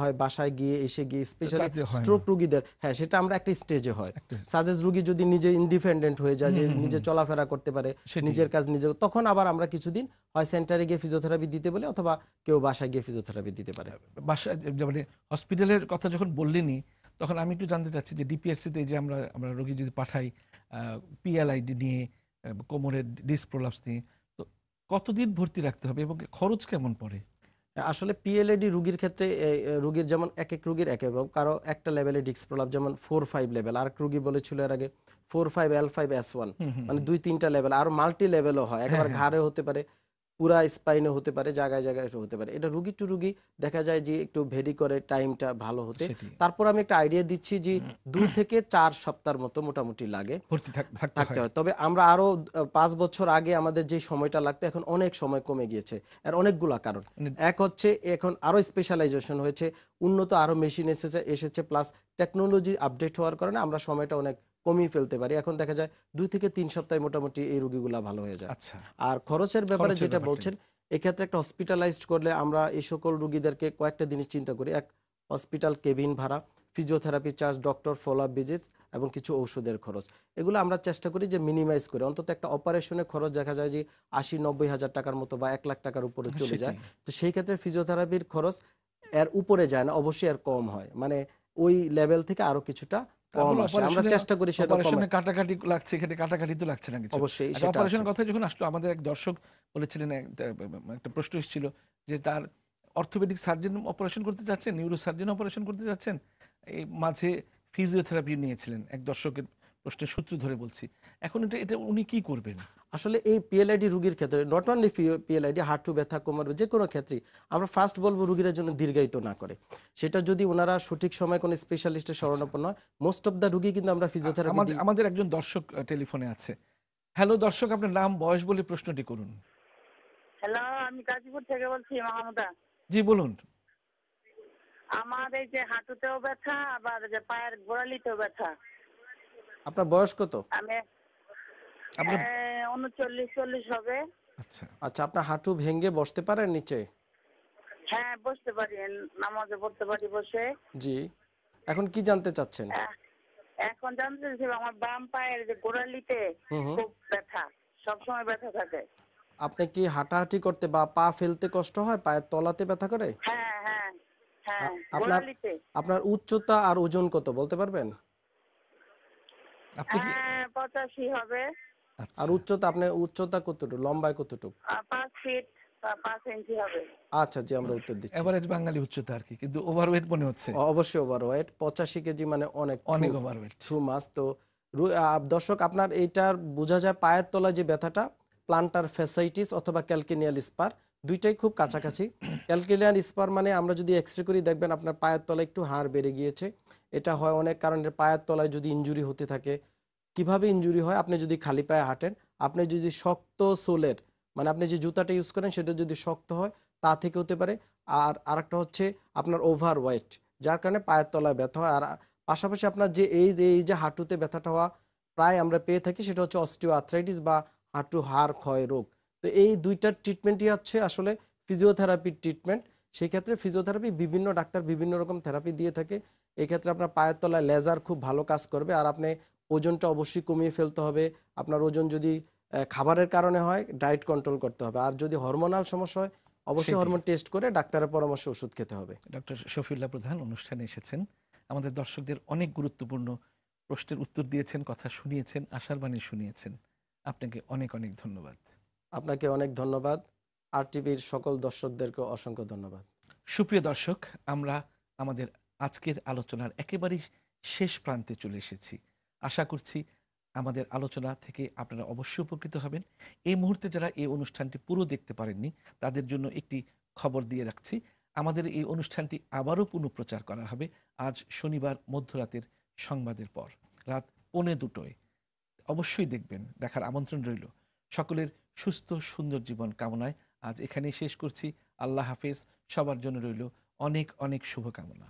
হয় বাসায় গিয়ে এসে গিয়ে স্পেশালি। স্ট্রোক রুগীদের হ্যাঁ সেটা আমরা একটা স্টেজে হয়। সাজেস রুগী যদি নিজে ইন্ডিপেন্ডেন্ট হয়ে যায় যে নিজে চলাফেরা করতে পারে। নিজের কাজ নিজে তখন আবার আমরা কিছুদিন হয় সেন্টারে গিয়ে ফিজিওথেরাপি দিতে বলে অথবা কেউ বাসায় গিয়ে ফিজিওথেরাপি দিতে পারে। বাসায় মানে হসপিটালের কথা যখন বললেনই তখন আমি একটু জানতে চাচ্ছি যে ডিপিআরসিতে যে আমরা আমরা রোগী যদি পাঠাই পিএলআইডি নিয়ে কোমরের ডিস্ক প্রলাপস নিয়ে তো কতদিন ভর্তি রাখতে হবে এবং খরচ কেমন পড়ে? আসলে পিএলএডি রুগীর ক্ষেত্রে রুগীর যেমন এক এক রুগীর এক এক রকম। কারও একটা লেভেলে ডিক্স প্রলাপ যেমন ফোর ফাইভ লেভেল আর এক রুগী বলেছিল এর আগে four five L five S one মানে দুই তিনটা লেভেল আর মাল্টি লেভেলও হয়। একবার ঘাড়ে হতে পারে। পুরা স্পাইনে হতে পারে জায়গায় জায়গায় হতে পারে। এটা রুগী টু রুগী দেখা যায় যে একটু ভেরি করে টাইমটা ভালো হতে। তারপর আমি একটা আইডিয়া দিচ্ছি যে দুই থেকে চার সপ্তাহের মতো মোটামুটি লাগে। থাকতে হয়। হয়। তবে আমরা আরও পাঁচ বছর আগে আমাদের যে সময়টা লাগতো এখন অনেক সময় কমে গিয়েছে। এর অনেকগুলা কারণ। মানে এক হচ্ছে এখন আরও স্পেশালাইজেশন হয়েছে উন্নত আরও মেশিন এসেছে এসেছে প্লাস টেকনোলজি আপডেট হওয়ার কারণে আমরা সময়টা অনেক কমিয়ে ফেলতে পারি। এখন দেখা যায় দুই থেকে তিন সপ্তাহে মোটামুটি এই রোগীগুলা ভালো হয়ে যায়। আচ্ছা। আর খরচের ব্যাপারে যেটা বলছেন এক্ষেত্রে একটা হসপিটালাইজড করলে আমরা এই সকল রুগীদেরকে কয়েকটা জিনিস চিন্তা করি। এক হসপিটাল কেবিন ভাড়া physiotherapy charge doctor follow up visits এবং কিছু ঔষধের খরচ। এগুলো আমরা চেষ্টা করি যে মিনিমাইজ করে। অন্তত একটা অপারেশনের খরচ দেখা যায় যে আশি নব্বই হাজার টাকার মতো বা এক লাখ টাকার উপরে চলে যায়। তো সেই ক্ষেত্রে ফিজিওথেরাপির খরচ এর উপরে যায় না অবশ্যই এর কম হয়। মানে ওই লেভেল থেকে আরও কিছুটা আমরা চেষ্টা করি সেটা অপারেশনে কাটাকাটি লাগছে এখানে কাটাকাটি তো লাগছে না কিছু। অবশ্যই অপারেশনের কথা যখন আসলো আমাদের এক দর্শক বলেছিলেন একটা একটা প্রশ্ন এসেছিল যে তার অর্থোপেডিক সার্জন অপারেশন করতে যাচ্ছেন নিউরো সার্জন অপারেশন করতে যাচ্ছেন? এই মাঝে ফিজিওথেরাপি নিয়েছিলেন এক দর্শকের প্রশ্নের সূত্র ধরে বলছি। এখন এটা এটা উনি কি করবেন? আসলে এই পিএলআইডি রুগীর ক্ষেত্রে নট অনলি পিএলআইডি হাঁটু ব্যথা কোমর যে কোনো ক্ষেত্রেই আমরা ফার্স্ট বলব রুগীর জন্য দীর্ঘায়িত না করে। সেটা যদি ওনারা সঠিক সময় কোনো স্পেশালিস্টের শরণাপন্ন হয় মোস্ট অফ দ্য রুগী কিন্তু আমরা ফিজিওথেরাপি আমাদের আমাদের একজন দর্শক টেলিফোনে আছে। হ্যালো দর্শক আপনার নাম বয়স বলে প্রশ্নটি করুন। হ্যালো আমি গাজীপুর থেকে বলছি মাহমুদা জি বলুন। আমার এই যে হাঁটুতেও ব্যথা আবার যে পায়ের গোড়ালিতেও ব্যথা। আপনার বয়স কত? আমি আপনার উনচল্লিশ চল্লিশ হবে। আচ্ছা। আচ্ছা আপনার হাঁটু ভেঙে বসতে পারেন নিচে? হ্যাঁ বসতে পারি নামাজে পড়তে পারি বসে। জি। এখন কি জানতে চাচ্ছেন? এখন জানতে চাইছি আমার বাম পায়ের যে গোড়ালিতে। খুব ব্যথা সবসময় ব্যথা থাকে। আপনি কি হাঁটাহাঁটি করতে বা পা ফেলতে কষ্ট হয় পায়ের তলাতে ব্যথা করে? হ্যাঁ হ্যাঁ হ্যাঁ আপনার আপনার উচ্চতা আর ওজন কত বলতে পারবেন? আপনি কি হ্যাঁ পঁচাশি হবে। আর উচ্চতা আপনি উচ্চতা কতটুকু লম্বায় কতটুকু? আর ফিট বা ইঞ্চি হবে। আচ্ছা জি আমরা উত্তর দিচ্ছি। এভারেজ বাঙালি উচ্চতা আর কি কিন্তু ওভারওয়েট মনে হচ্ছে। অবশ্যই ওভার ওয়েট পঁচাশি কেজি মানে অনেক অনেক ওভারওয়েট টু মাস তো দর্শক আপনার এইটার বোঝা যায় পায়ের তলায় যে ব্যথাটা প্লান্টার ফ্যাসাইটিস অথবা ক্যালকিনিয়াল স্পার দুইটাই খুব কাছাকাছি। ক্যালকিনিয়াল স্পার মানে আমরা যদি এক্স রে করি দেখবেন আপনার পায়ের তলায় একটু হাড় বেড়ে গিয়েছে। এটা হয় অনেক কারণে পায়ের তলায় যদি ইনজুরি হতে থাকে কীভাবে ইনজুরি হয়? আপনি যদি খালি পায়ে হাঁটেন, আপনি যদি শক্ত সোলের মানে আপনি যে জুতাটা ইউজ করেন, সেটা যদি শক্ত হয়, তা থেকে হতে পারে। আর আরেকটা হচ্ছে আপনার ওভার ওয়েট যার কারণে পায়ের তলায় ব্যথা হয়। আর পাশাপাশি আপনার যে এই যে এই যে হাঁটুতে ব্যথাটা হওয়া প্রায় আমরা পেয়ে থাকি, সেটা হচ্ছে অস্টিও আর্থ্রাইটিস বা হাঁটু হাড় ক্ষয় রোগ। তো এই দুইটার ট্রিটমেন্টই হচ্ছে আসলে ফিজিওথেরাপির ট্রিটমেন্ট সেই ক্ষেত্রে ফিজিওথেরাপি বিভিন্ন ডাক্তার বিভিন্ন রকম থেরাপি দিয়ে থাকে। এক্ষেত্রে আপনার পায়ের তলায় লেজার খুব ভালো কাজ করবে। আর আপনি ওজনটা অবশ্যই কমিয়ে ফেলতে হবে। আপনার ওজন যদি খাবারের কারণে হয় ডায়েট কন্ট্রোল করতে হবে। আর যদি হরমোনাল সমস্যা হয় অবশ্যই হরমোন টেস্ট করে ডাক্তারের পরামর্শ ওষুধ খেতে হবে। ডক্টর শফিউল্লাহ প্রধান অনুষ্ঠানে এসেছেন। আমাদের দর্শকদের অনেক গুরুত্বপূর্ণ প্রশ্নের উত্তর দিয়েছেন কথা শুনিয়েছেন আশার বাণী শুনিয়েছেন। আপনাকে অনেক অনেক ধন্যবাদ। আপনাকে অনেক ধন্যবাদ। আর টিভির সকল দর্শকদেরকে অসংখ্য ধন্যবাদ। সুপ্রিয় দর্শক আমরা আমাদের আজকের আলোচনার একেবারেই শেষ প্রান্তে চলে এসেছি। আশা করছি আমাদের আলোচনা থেকে আপনারা অবশ্যই উপকৃত হবেন। এই মুহূর্তে যারা এই অনুষ্ঠানটি পুরো দেখতে পারেননি, তাদের জন্য একটি খবর দিয়ে রাখছি। আমাদের এই অনুষ্ঠানটি আবারও পুনঃপ্রচার করা হবে আজ শনিবার মধ্যরাতের সংবাদের পর, রাত পৌনে দুটোয়। অবশ্যই দেখবেন, দেখার আমন্ত্রণ রইল। সকলের সুস্থ, সুন্দর জীবন কামনায় আজ এখানেই শেষ করছি। আল্লাহ হাফেজ, সবার জন্য রইল অনেক অনেক শুভকামনা।